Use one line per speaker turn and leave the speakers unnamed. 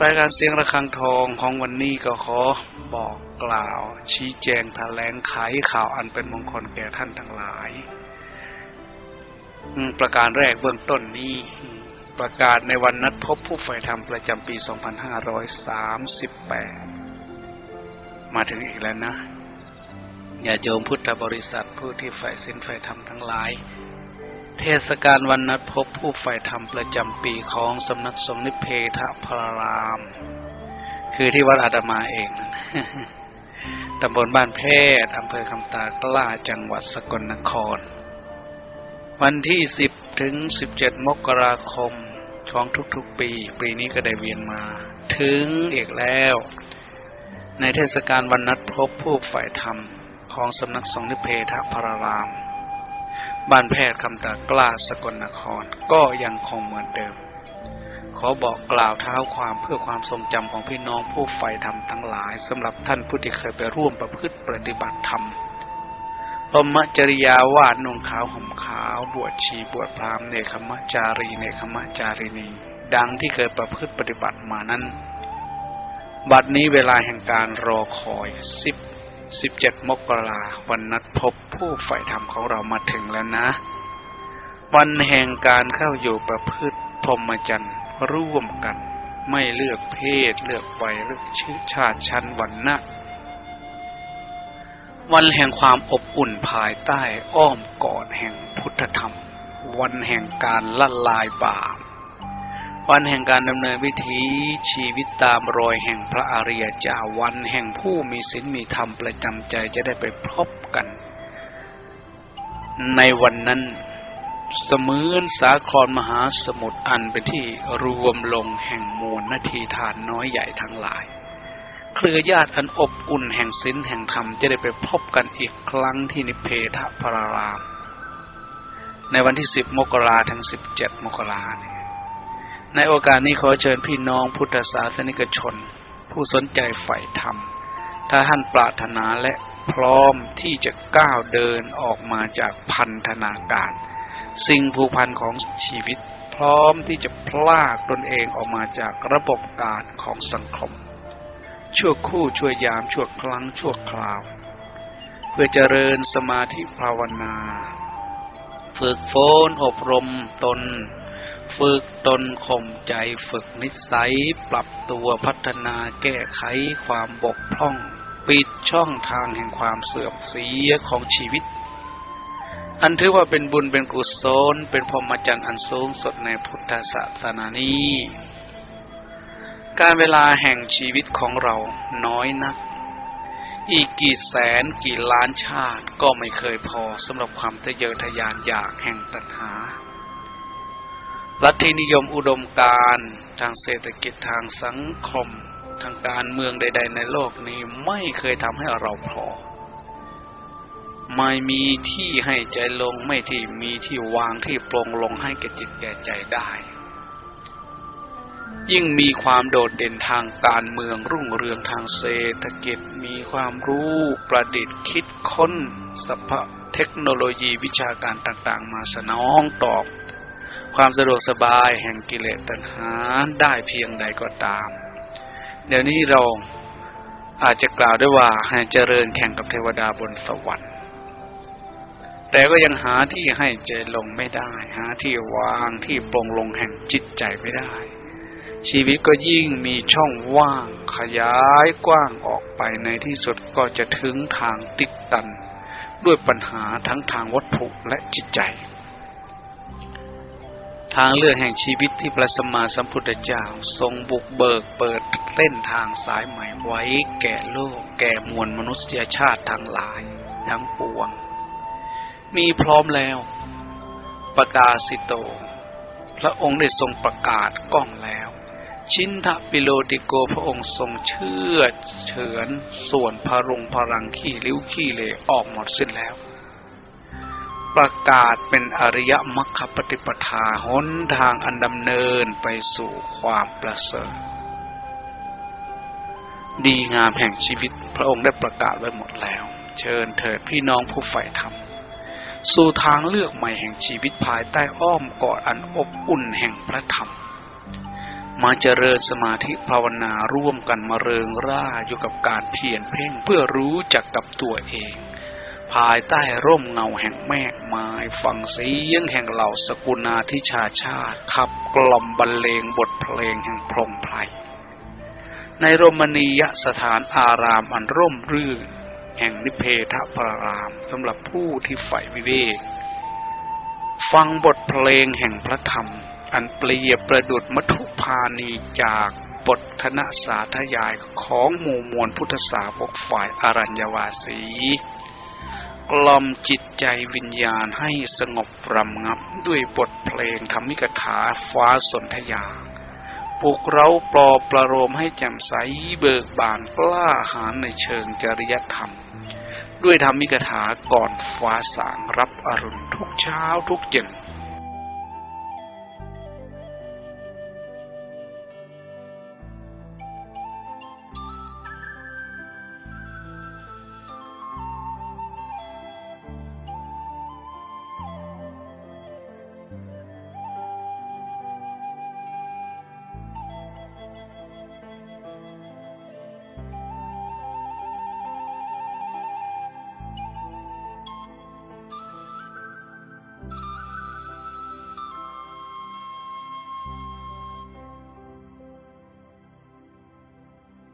รายการเสียงระฆังทองของวันนี้ก็ขอบอกกล่าว ชี้แจงแถลงไขข่าวอันเป็นมงคลแก่ท่านทั้งหลายประการแรกเบื้องต้นนี้ประกาศในวันนัดพบผู้ฝ่ธรรมประจำปี 2538 มาถึงอีกแล้วนะ อย่าโยมพุทธบริษัทผู้ที่ฝ่ศีลใฝ่ายธรรมทั้งหลาย เทศกาลวันนัดพบผู้ใฝ่ธรรมประจำปีของสำนักสงฆ์นิเพทพราราม คือที่วัดอาตมาเองตำบลบ้านแพทย์อำเภอคำตากล้าจังหวัดสกลนคร วันที่10ถึง17มกราคมของทุกๆปี ปีนี้ก็ได้เวียนมา ถึงอีกแล้ว ในเทศกาลวันนัดพบผู้ฝ่ายธรรม ของสำนักสงฆ์นิเพทพราราม บ้านแพทย์คำตากล้าสกลนครก็ยังคงเหมือนเดิม ขอบอกกล่าวเท้าความเพื่อความทรงจำของพี่น้องผู้ใฝ่ธรรมทั้งหลายสำหรับท่านผู้ที่เคยไปร่วมประพฤติปฏิบัติธรรมพรมจริยาวาดนุ่งขาวห่มขาว บวชชีบวชพรามเนคขมจารีเนคขมจารินีดังที่เคยประพฤติปฏิบัติมานั้น บัดนี้เวลาแห่งการรอคอยสิบ สิบเจ็ดมกราวันนัดพบผู้ใฝ่ธรรมของเรามาถึงแล้วนะ วันแห่งการเข้าอยู่ประพฤติพรหมจรรย์ร่วมกัน ไม่เลือกเพศ เลือกวัยเลือกชื่อชาติชั้นวันนะวันแห่งความอบอุ่นภายใต้อ้อมกอดแห่งพุทธธรรม วันแห่งการละลายบาป วันแห่งการดำเนินวิถีชีวิตตามรอยแห่งพระอริยเจ้าวันแห่งผู้มีศีลมีธรรมประจำใจจะได้ไปพบกัน ในวันนั้นเสมือนสาครมหาสมุทรอันเป็นที่รวมลงแห่งมวลนาทีทานน้อยใหญ่ทั้งหลาย เครือญาติอันอบอุ่นแห่งศีลแห่งธรรมจะได้ไปพบกันอีกครั้งที่นิเพทพราราม ในวันที่10มกราถึง17มกราเนี่ย ในโอกาสนี้ขอเชิญพี่น้องพุทธศาสนิกชน ผู้สนใจใฝ่ธรรม ถ้าท่านปรารถนาและพร้อมที่จะก้าวเดินออกมาจากพันธนาการ สิ่งผูกพันของชีวิต พร้อมที่จะพลากตนเองออกมาจากระบบการของสังคม ชั่วคู่ชั่วยามชั่วครั้งชั่วคราว เพื่อเจริญสมาธิภาวนา ฝึกฝนอบรมตน ฝึกตนข่มใจฝึกนิสัย ปรับตัวพัฒนาแก้ไขความบกพร่อง ปิดช่องทางแห่งความเสื่อมเสียของชีวิต อันถือว่าเป็นบุญเป็นกุศลเป็นพรหมจรรย์อันสูงสุดในพุทธศาสนานี้ การเวลาแห่งชีวิตของเราน้อยนัก อีกกี่แสนกี่ล้านชาติก็ไม่เคยพอสำหรับความทะเยอทะยานอยากแห่งตัณหา ลัทธินิยมอุดมการทางเศรษฐกิจทางสังคม ทางการเมืองใด ๆ ในโลกนี้ไม่เคยทำให้เราพอไม่มีที่ให้ใจลงไม่ที่มีที่วางที่ปรงลงให้แก่จิตแก่ใจได้ ยิ่งมีความโดดเด่นทางการเมืองรุ่งเรืองทางเศรษฐกิจมีความรู้ประดิษฐ์คิดค้นสรรพเทคโนโลยีวิชาการต่างๆ มาสนองตอบ ความสะดวกสบายแห่งกิเลสตัณหาได้เพียงใดก็ตาม เดี๋ยวนี้เราอาจจะกล่าวได้ว่าให้เจริญแข่งกับเทวดาบนสวรรค์ แต่ก็ยังหาที่ให้ใจลงไม่ได้ หาที่วางที่ปรงลงแห่งจิตใจไม่ได้ ชีวิตก็ยิ่งมีช่องว่าง ขยายกว้างออกไปในที่สุดก็จะถึงทางติดตัน ด้วยปัญหาทั้งทางวัตถุและจิตใจ ทางเลือกแห่งชีวิตที่พระสัมมาสัมพุทธเจ้า ทรงบุกเบิกเปิดเส้นทางสายใหม่ไว้ แก่โลก แก่มวลมนุษยชาติทั้งหลาย ทั้งปวง มีพร้อมแล้วประกาศสิโต พระองค์ได้ทรงประกาศกล้องแล้ว ชินทปิโลติโกพระองค์ทรงเชื่อเฉือนส่วนพรุงพลังขี้ริ้วขี้เลออกหมดสิ้นแล้ว ประกาศเป็นอริยมรรคปฏิปทาหนทางอันดำเนินไปสู่ความประเสริฐดีงามแห่งชีวิตพระองค์ได้ประกาศไว้หมดแล้ว เชิญเถิดพี่น้องผู้ใฝ่ธรรมสู่ทางเลือกใหม่แห่งชีวิตภายใต้อ้อมกอดอันอบอุ่นแห่งพระธรรม มาเจริญสมาธิภาวนาร่วมกันมาเริงร่าอยู่กับการเพียรเพ่งเพื่อรู้จักกับตัวเอง ภายใต้ร่มเงาแห่งแมกไม้ฟังเสียงแห่งเหล่าสกุณาธิชาชาติ ขับกล่อมบรรเลงบทเพลงแห่งพรหมไพรในโรมณียสถานอารามอันร่มรื่น แห่งนิเพทพรารามสำหรับผู้ที่ใฝ่วิเวกฟังบทเพลงแห่งพระธรรม อันเปรียบประดุดมัทุพานีจากบทคณะสาธยายของหมู่มวลพุทธสาวกฝ่ายอารัญญวาสี ล่อมจิตใจวิญญาณให้สงบรำงับด้วยบทเพลงธรรมิกถาฟ้าสนธยาปลุกเราปลอบประโลมให้แจ่มใสเบิกบานกล้าหาญในเชิงจริยธรรม ด้วยธรรมิกถาก่อนฟ้าสางรับอรุณทุกเช้าทุกเย็น